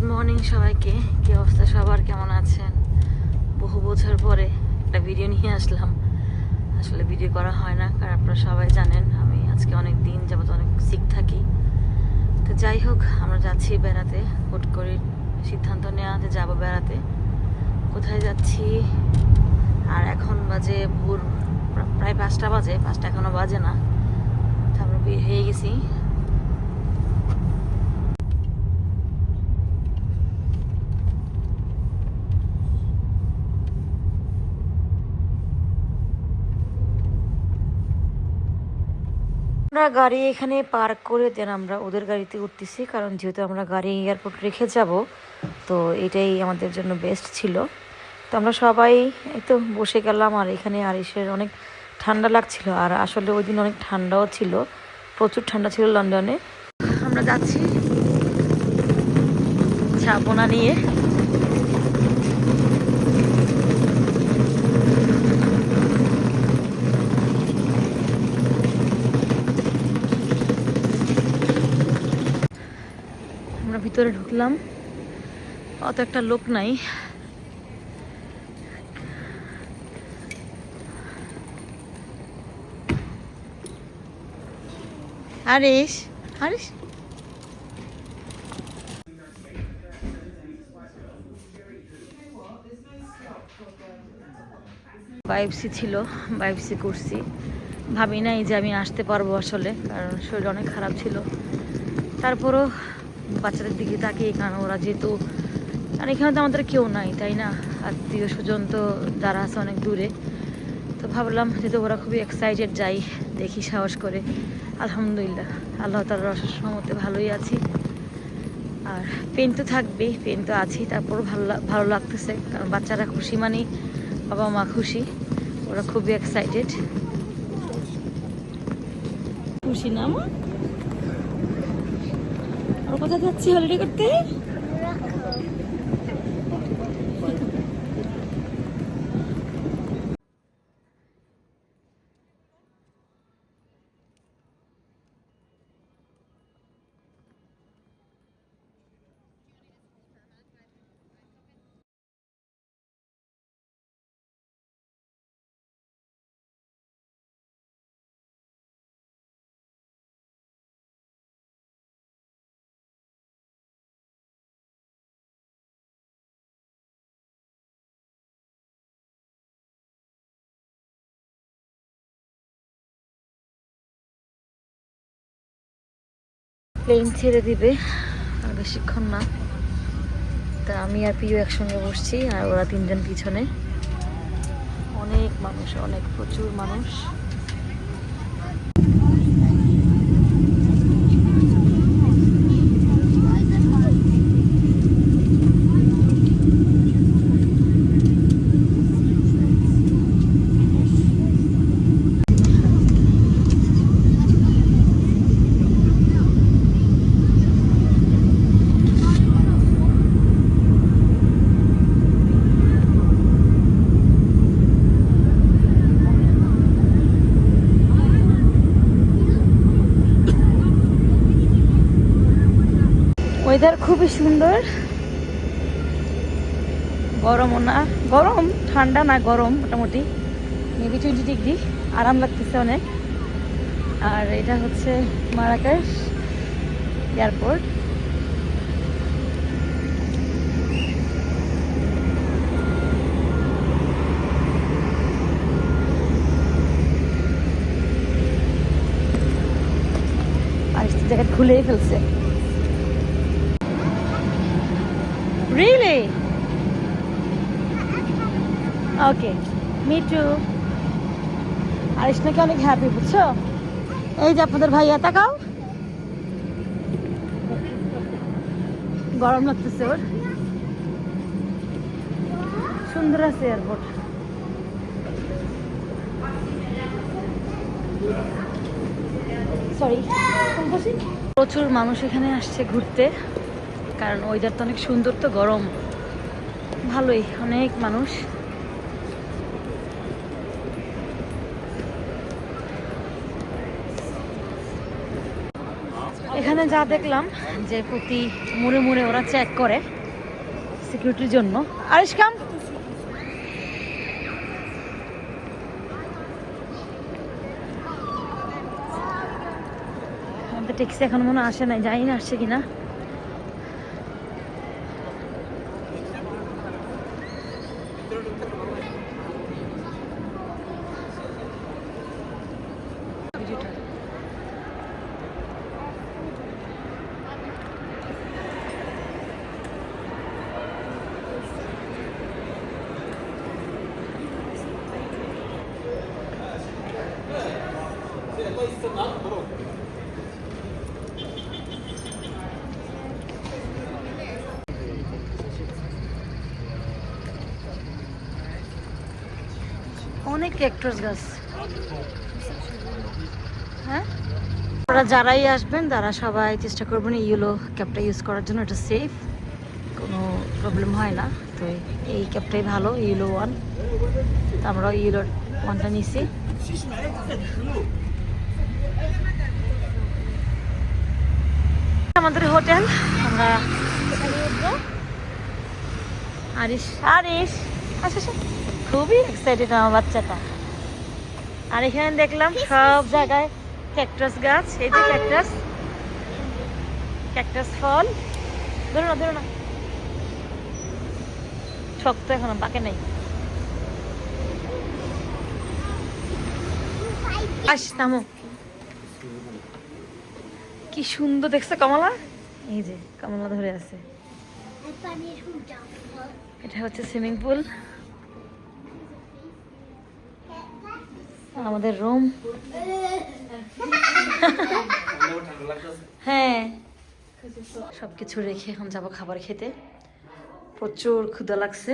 Good morning সবাইকে। কি অবস্থা সবার? কেমন আছেন? বহু বছর পরে একটা ভিডিও নিয়ে আসলাম। আসলে ভিডিও করা হয় না, কারণ আপনারা সবাই জানেন, আমি আজকে অনেক দিন যাবত অনেক সিক থাকি। তো যাই হোক, আমরা যাচ্ছি বেড়াতে। হুট করে সিদ্ধান্ত নেওয়া যে যাব বেড়াতে। কোথায় যাচ্ছি? আর এখন বাজে ভোর প্রায় পাঁচটা বাজে, পাঁচটা এখনও বাজে না। তো আমরা বের হয়ে গেছি। আমরা গাড়ি এখানে পার্ক করে দেন আমরা ওদের গাড়িতে উঠতেছি, কারণ যেহেতু আমরা গাড়ি এয়ারপোর্ট রেখে যাব, তো এটাই আমাদের জন্য বেস্ট ছিল। তো আমরা সবাই তো বসে গেলাম আর এখানে আর আরিসের অনেক ঠান্ডা লাগছিল। আর আসলে ওই দিন অনেক ঠান্ডাও ছিল, প্রচুর ঠান্ডা ছিল লন্ডনে। আমরা যাচ্ছি, ছাপনা নিয়ে আমরা ভিতরে ঢুকলাম। অত একটা লোক নাই। আরিস আরিস বাইপসি ছিল বাইপসি করছি। ভাবি নাই যে আমি আসতে পারব আসলে, কারণ শরীর অনেক খারাপ ছিল। তারপরও বাচ্চাদের দিকে তাকিয়ে কারণ ওরা যেহেতু আর এখানে তো আমাদের কেউ নাই, তাই না? আত্মীয় স্বজন তো যারা আছে অনেক দূরে। তো ভাবলাম যেহেতু ওরা খুবই এক্সাইটেড যাই দেখি সাহস করে। আলহামদুলিল্লাহ, আল্লাহ তার রসমতে ভালোই আছি। আর পেন তো থাকবেই পেন তো আছি তারপরও ভালো ভালো লাগতেছে। কারণ বাচ্চারা খুশি মানেই বাবা মা খুশি, ওরা খুবই এক্সাইটেড খুশি না মা? আর কোথায় যাচ্ছি হলিডে করতে? প্লেন ছেড়ে দিবে। আর বেশিক্ষণ না। তা আমি আর প্রিয় একসঙ্গে বসছি, আর ওরা তিনজন পিছনে। অনেক মানুষ, অনেক, প্রচুর মানুষ। ওয়েদার খুবই সুন্দর। গরমও না। গরম, ঠান্ডা না গরম, মোটামুটি। মেবি টোয়েন্টি ডিগ্রি আরাম লাগতেছে অনেক। আর এটা হচ্ছে মারাকাশ এয়ারপোর্ট। আর জ্যাকেট খুলেই ফেলছে। Really? Okay me too Arish নাকি অনেক হ্যাপি বুঝছ? এই যে আপনাদের ভাইয়া, তাকাও। গরম লাগতেছে ওর। সুন্দর আছে এয়ারপোর্ট সরি প্রচুর মানুষ এখানে আসছে ঘুরতে। কারণ ওয়েদার তো অনেক সুন্দর তো, গরম। ভালোই, অনেক মানুষ। এখানে যা দেখলাম, যে প্রতি মুড়ে মুড়ে ওরা চেক করে সিকিউরিটির জন্য। আরিশ কাম ট্যাক্সি এখন মনে আসে নাই জানি না আসছে কিনা? 네, 있었나? অনেক ক্যাক্টাস গাছ হ্যাঁ? আপনারা যারাই আসবেন, তারা সবাই চেষ্টা করবেন ইয়েলো ক্যাপটা ইউজ করার জন্য। এটা সেফ কোনো প্রবলেম হয় না। তো এই ক্যাপটাই ভালো ইয়েলো ওয়ান তো আমরা ইয়েলো ওয়ানটা নিছি। আমাদের হোটেল, আমরা আরিশ। আরিশ আচ্ছা আচ্ছা খুবই এক্সাইটেড আমার বাচ্চাটা। আর এখানে দেখলাম সব জায়গায় ক্যাকটাস গাছ। এই যে ক্যাকটাস ক্যাকটাস ফল। ধরো না ধরো না। শক্ত এখনও পাকে নাই। আস থামো। কি সুন্দর দেখছে কমলা? এই যে কমলা ধরে আছে। এটা হচ্ছে সুইমিং পুল আমাদের রুম হ্যাঁ। সব কিছু রেখে এখন যাব খাবার খেতে। প্রচুর ক্ষুদা লাগছে।